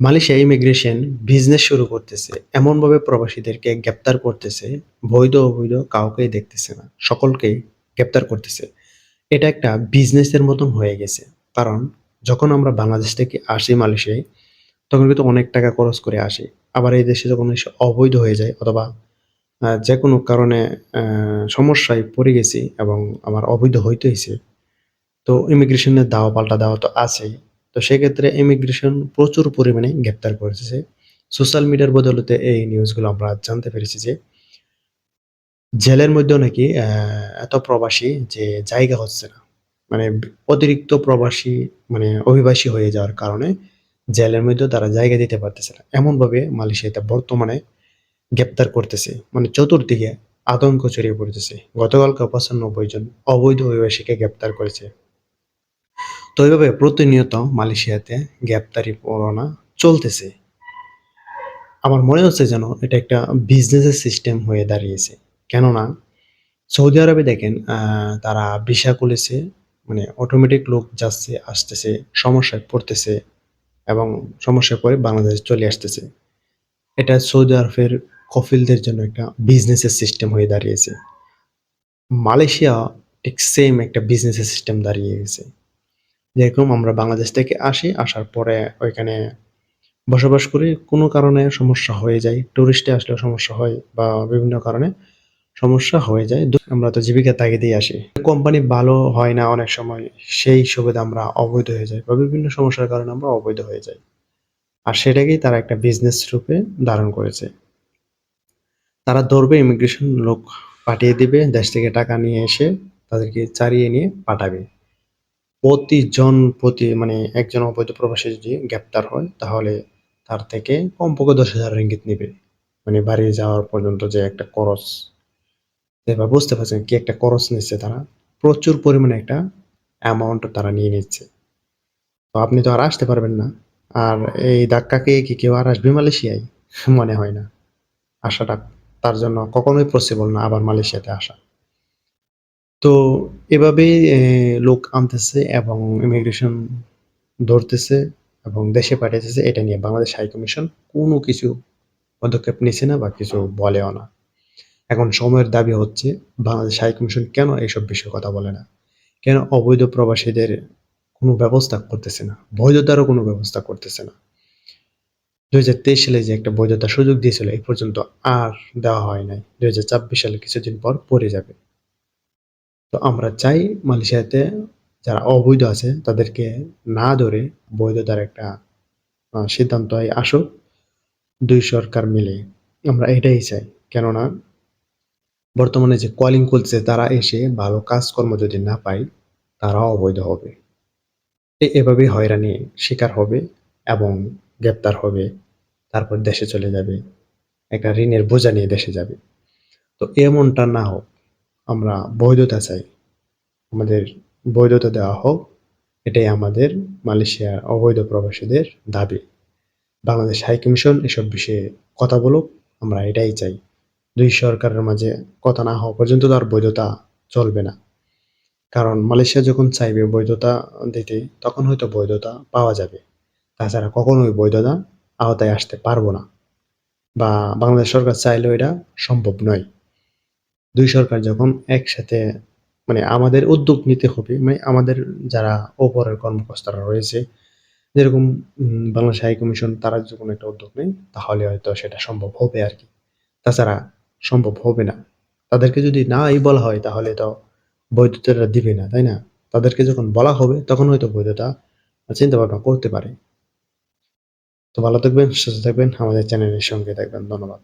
Malaysia immigration business শুরু করতেছে, এমনভাবে প্রবাসীদেরকে গ্রেপ্তার করতেছে, বৈধ অবৈধ কাউকেই দেখতেছে না, সকলকেই গ্রেপ্তার করতেছে। এটা একটা বিজনেসের মতন হয়ে গেছে। কারণ যখন আমরা বাংলাদেশ থেকে আসি মালয়েশিয়ায়, তখন কিন্তু অনেক টাকা খরচ করে আসি। আবার এই দেশে যখন এসে অবৈধ হয়ে যায় অথবা যে কোনো কারণে সমস্যায় পড়ে গেছি এবং আমার অবৈধ হইতে হয়েছে তো ইমিগ্রেশনের দাওয়া পাল্টা দেওয়া তো আছেই। তো সেক্ষেত্রে ইমিগ্রেশন প্রচুর পরিমাণে গ্রেপ্তার করেছে সোশ্যাল মিডিয়ার বদলতে এই নিউজগুলো আমরা জানতে পেরেছি যে জেলের মধ্যেও নাকি এত প্রবাসী যে জায়গা হচ্ছে না। মানে অতিরিক্ত প্রবাসী মানে অভিবাসী হয়ে যাওয়ার কারণে জেলের মধ্যেও তারা জায়গা দিতে পারতেছে না। এমনভাবে মালয়েশিয়াতে বর্তমানে গ্রেপ্তার করতেছে। মানে চতুর্দিকে আতঙ্ক ছড়িয়ে পড়তেছে। গতকালকে পঁচানব্বই জন অবৈধ অভিবাসীকে গ্রেপ্তার করেছে। তো এইভাবে প্রতিনিয়ত মালয়েশিয়াতে গ্রেপ্তারি পরোয়ানা চলতেছে। আমার মনে হচ্ছে যেন এটা একটা বিজনেসের সিস্টেম হয়ে দাঁড়িয়েছে। কেননা সৌদি আরবে দেখেন তারা ভিসা খুলেছে মানে অটোমেটিক লোক যাচ্ছে, আসতেছে, সমস্যায় পড়তেছে এবং সমস্যায় পড়ে বাংলাদেশ চলে আসতেছে। এটা সৌদি আরবের কফিলদের জন্য একটা বিজনেসের সিস্টেম হয়ে দাঁড়িয়েছে। মালয়েশিয়া ঠিক সেম একটা বিজনেসের সিস্টেম দাঁড়িয়ে গেছে। যেরকম আমরা বাংলাদেশ থেকে আসি, আসার পরে ওইখানে বসবাস করি, কোনো কারণে সমস্যা হয়ে যায়। টুরিস্টে আসলেও সমস্যা হয় বা বিভিন্ন কারণে সমস্যা হয়ে যায়। আমরা তো জীবিকা তাগিদেই আসি। কোম্পানি ভালো হয় না অনেক সময়, সেই সুবিধা আমরা অবৈধ হয়ে যাই বা বিভিন্ন সমস্যার কারণে আমরা অবৈধ হয়ে যাই। আর সেটাকেই তারা একটা বিজনেস রূপে ধারণ করেছে। তারা ধরবে ইমিগ্রেশন লোক পাঠিয়ে দিবে, দেশ থেকে টাকা নিয়ে এসে তাদেরকে চারিয়ে নিয়ে পাঠাবে। প্রতিজন প্রতি মানে একজন অবৈধ প্রবাসী যদি গ্রেপ্তার হয়, তাহলে তার থেকে কমপক্ষে দশ হাজার রিঙ্গিত নেবে। মানে বাড়ি যাওয়ার পর্যন্ত যে একটা খরচ এবার বুঝতে পারছেন কি একটা খরচ নিচ্ছে তারা? প্রচুর পরিমাণে একটা অ্যামাউন্ট তারা নিয়ে নিচ্ছে। তো আপনি তো আর আসতে পারবেন না। আর এই ধাক্কাকে কি কেউ আর আসবে মালয়েশিয়ায়? মনে হয় না। আসাটা তার জন্য কখনোই পসিবল না আবার মালয়েশিয়াতে আসা। তো এভাবেই এ, লোক আনতেছে এবং ইমিগ্রেশন ধরতেছে এবং দেশে পাঠাইতেছে। এটা নিয়ে বাংলাদেশ হাই কমিশন কোনো কিছু পদক্ষেপ নিছে না বা কিছু বলেও না। এখন সময়ের দাবি হচ্ছে বাংলাদেশ হাই কমিশন কেন এইসব বিষয়ে কথা বলে না? কেন অবৈধ প্রবাসীদের কোনো ব্যবস্থা করতেছে না? বৈধতারও কোনো ব্যবস্থা করতেছে না? দুই হাজার তেইশ সালে যে একটা বৈধতার সুযোগ দিয়েছিল এই পর্যন্ত আর দেওয়া হয় নাই। দুই হাজার ছাব্বিশ সালে কিছুদিন পর পড়ে যাবে। তো আমরা চাই মালয়েশিয়াতে যারা অবৈধ আছে, তাদেরকে না ধরে বৈধতার একটা সিদ্ধান্ত আসুক। দুই সরকার মিলে আমরা এটাই চাই। কেননা বর্তমানে যে কলিং করছে তারা এসে ভালো কাজকর্ম যদি না পায় তারা অবৈধ হবে। এভাবে হয়রানি শিকার হবে এবং গ্রেপ্তার হবে, তারপর দেশে চলে যাবে। একটা ঋণের বোঝা নিয়ে দেশে যাবে। তো এমনটা না হোক আমরা বৈধতা চাই। আমাদের বৈধতা দেওয়া হোক, এটাই আমাদের মালয়েশিয়ার অবৈধ প্রবাসীদের দাবি। বাংলাদেশ হাই কমিশন এসব বিষয়ে কথা বলুক, আমরা এটাই চাই। দুই সরকারের মাঝে কথা না হওয়া পর্যন্ত তার বৈধতা চলবে না। কারণ মালয়েশিয়া যখন চাইবে বৈধতা দিতে, তখন হয়তো বৈধতা পাওয়া যাবে। তাছাড়া কখনোই বৈধতা আওতায় আসতে পারব না। বা বাংলাদেশ সরকার চাইলেও এটা সম্ভব নয়। দুই সরকার যখন একসাথে মানে আমাদের উদ্যোগ নিতে হবে মানে আমাদের যারা ওপরের কর্মকর্তারা রয়েছে, যেরকম বাংলাদেশ হাই কমিশন, তারা যখন একটা উদ্যোগ নেয়, তাহলে হয়তো সেটা সম্ভব হবে আর কি। তাছাড়া সম্ভব হবে না। তাদেরকে যদি নাই বলা হয়, তাহলে তো বৈধতাটা দিবে না, তাই না? তাদেরকে যখন বলা হবে, তখন হয়তো বৈধতা চিন্তা ভাবনা করতে পারে। তো ভালো থাকবেন, সুস্থ থাকবেন, আমাদের চ্যানেলের সঙ্গে থাকবেন। ধন্যবাদ।